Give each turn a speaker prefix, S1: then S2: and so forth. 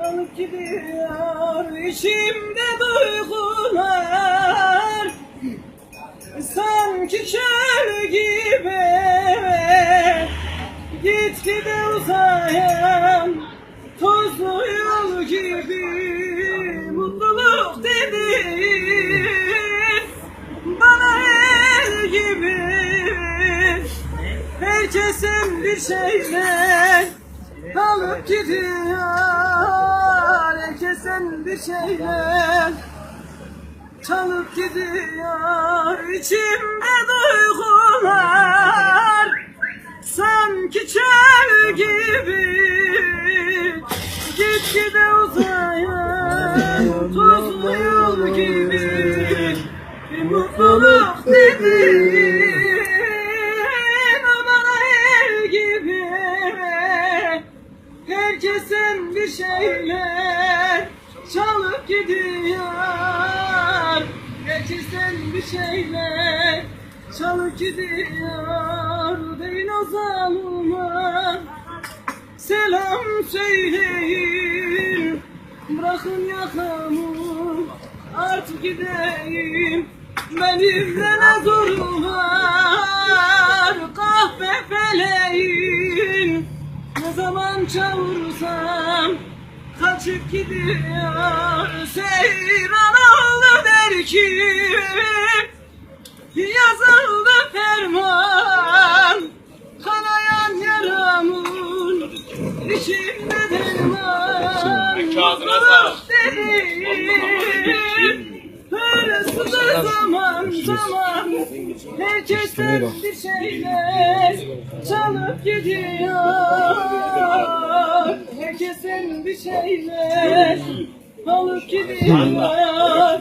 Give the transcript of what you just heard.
S1: alıp gidiyor içimde duygular. Sanki çöl gibi. Gitgide uzayan tozlu yol gibi mutluluk dedin bana el gibi. Herkesin bir şeyler alıp gidiyor bir şeyler çalıp gidiyor içimde duygular. Sanki çöl gibi gitgide uzayan tuzlu yol gibi bir mutluluk dedin bana el gibi. Herkesin bir şeyler çalıp gidiyor. Herkesin bir şeyler çalıp gidiyor. Deyin o zalıma selam söyleyin. Bırakın yakamı artık gideyim. Benimle ne zoru var kahve feleğin. Ne zaman çavursam kaçıp gidiyor seyran oldu der ki yazıldı ferman kanayan yaramın içimde derman.
S2: Kağıdına sağlık.
S1: Hırsız zaman zaman Herkesten bir şeyler Çalıp gidiyor. Herkesin bir şeyler Alıp gidiyor